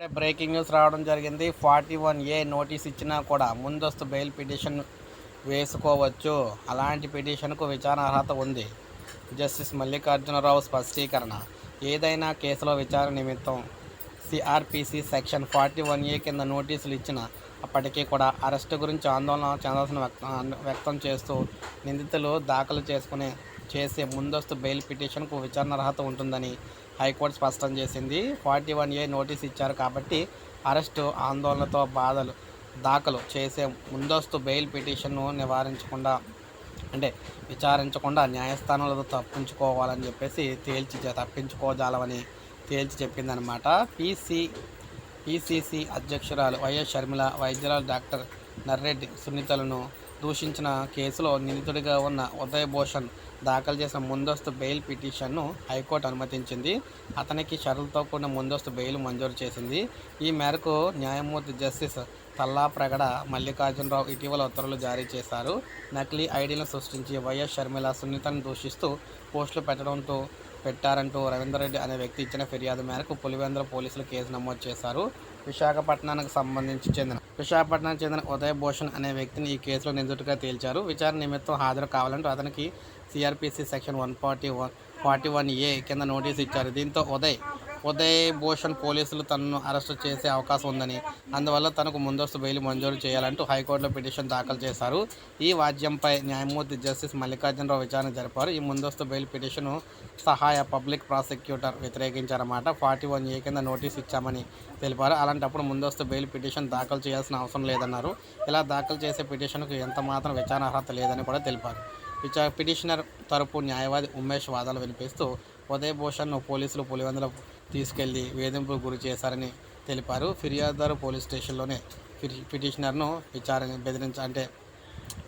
అంటే breaking news రావడం జరిగింది. ఫార్టీ వన్ ఏ నోటీస్ ఇచ్చినా కూడా ముందస్తు బెయిల్ పిటిషన్ వేసుకోవచ్చు. అలాంటి పిటిషన్కు విచారణ అర్హత ఉంది. జస్టిస్ మల్లికార్జునరావు స్పష్టీకరణ. ఏదైనా కేసులో విచారణ నిమిత్తం CrPC section forty one A కింద నోటీసులు ఇచ్చిన అప్పటికీ కూడా అరెస్టు గురించి ఆందోళన చెందాల్సిన వ్యక్తం వ్యక్తం చేస్తూ నిందితులు దాఖలు చేసుకునే చేసే ముందస్తు బెయిల్ పిటిషన్కు విచారణ అర్హత ఉంటుందని హైకోర్టు స్పష్టం చేసింది. ఫార్టీ వన్ ఏ నోటీస్ ఇచ్చారు కాబట్టి అరెస్టు ఆందోళనతో బాధలు దాఖలు చేసే ముందస్తు బెయిల్ పిటిషన్ను నివారించకుండా అంటే విచారించకుండా న్యాయస్థానంలో తప్పించుకోవాలని చెప్పేసి తేల్చి తప్పించుకోజాలమని తేల్చి చెప్పిందనమాట పీసీ పీసీసీ అధ్యక్షురాలు వైఎస్ షర్మిల వైద్యురాలు డాక్టర్ నర్రెడ్డి సున్నితలను దూషించిన కేసులో నిందితుడిగా ఉన్న ఉదయ్ భూషణ్ దాఖలు చేసిన ముందస్తు బెయిల్ పిటిషన్ను హైకోర్టు అనుమతించింది. అతనికి షరతులతో కూడిన ముందస్తు బెయిల్ మంజూరు చేసింది. ఈ మేరకు న్యాయమూర్తి జస్టిస్ తల్లా ప్రగడ మల్లికార్జునరావు ఇటీవల ఉత్తర్వులు జారీ చేశారు. నకిలీ ఐడీలను సృష్టించి వైఎస్ షర్మిల సున్నితను దూషిస్తూ పోస్టులు పెట్టడంతో పెట్టారంటూ రవీందర్ రెడ్డి అనే వ్యక్తి ఇచ్చిన ఫిర్యాదు మేరకు పులివెందుల పోలీసులు కేసు నమోదు చేశారు. విశాఖపట్నానికి సంబంధించి చెందిన విశాఖపట్నానికి చెందిన ఉదయ్ భూషణ్ అనే వ్యక్తిని ఈ కేసులో నిందితుడిగా తేల్చారు. విచారణ నిమిత్తం హాజరు కావాలంటూ అతనికి CrPC section one forty one forty one A కింద నోటీసు ఇచ్చారు. దీంతో ఉదయ్ ఉదయ్ భూషణ్ పోలీసులు తనను అరెస్టు చేసే అవకాశం ఉందని అందువల్ల తనకు ముందస్తు బెయిల్ మంజూరు చేయాలంటూ హైకోర్టులో పిటిషన్ దాఖలు చేశారు. ఈ వాద్యంపై న్యాయమూర్తి జస్టిస్ మల్లికార్జునరావు విచారణ జరిపారు. ఈ ముందస్తు బెయిల్ పిటిషను సహాయ పబ్లిక్ ప్రాసిక్యూటర్ వ్యతిరేకించారన్నమాట. ఫార్టీ వన్ ఏ కింద నోటీస్ ఇచ్చామని తెలిపారు. అలాంటప్పుడు ముందస్తు బెయిల్ పిటిషన్ దాఖలు చేయాల్సిన అవసరం లేదన్నారు. ఇలా దాఖలు చేసే పిటిషన్కు ఎంత మాత్రం విచారణ అర్హత లేదని కూడా తెలిపారు. పిటిషనర్ తరపు న్యాయవాది ఉమేష్ వాదాలు వినిపిస్తూ ఉదయ్ భూషణ్ను పోలీసులు పులివెందుల తీసుకెళ్ళి వేధింపుకు గురి చేశారని తెలిపారు. ఫిర్యాదుదారు పోలీస్ స్టేషన్లోనే పిటి- పిటిషనర్ను విచారణ బెదిరించ అంటే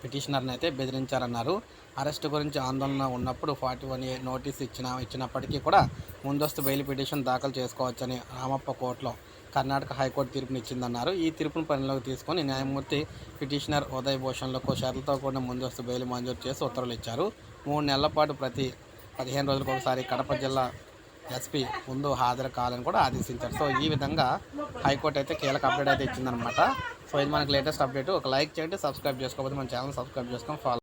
పిటిషనర్ని అయితే బెదిరించారన్నారు. అరెస్ట్ గురించి ఆందోళన ఉన్నప్పుడు ఫార్టీ వన్ ఏ నోటీస్ ఇచ్చిన ఇచ్చినప్పటికీ కూడా ముందస్తు బెయిల్ పిటిషన్ దాఖలు చేసుకోవచ్చని రామప్ప కోర్టులో కర్ణాటక హైకోర్టు తీర్పునిచ్చిందన్నారు. ఈ తీర్పును పరిగణలోకి తీసుకొని న్యాయమూర్తి పిటిషనర్ ఉదయ్ భూషణ్లకు షరతులతో కూడిన ముందస్తు బెయిల్ మంజూరు చేసి ఉత్తర్వులు ఇచ్చారు. మూడు నెలల పాటు ప్రతి పదిహేను రోజులకు ఒకసారి కడప జిల్లా ఎస్పీ ముందు హాజరు కావాలని కూడా ఆదేశించారు. సో ఈ విధంగా హైకోర్టు అయితే కీలక అప్డేట్ అయితే ఇచ్చిందనమాట సో ఇది మనకి లేటెస్ట్ అప్డేట్. ఒక లైక్ చేయండి సబ్స్క్రైబ్ చేసుకోకపోతే మన ఛానల్ సబ్స్క్రైబ్ చేసుకొని ఫాలో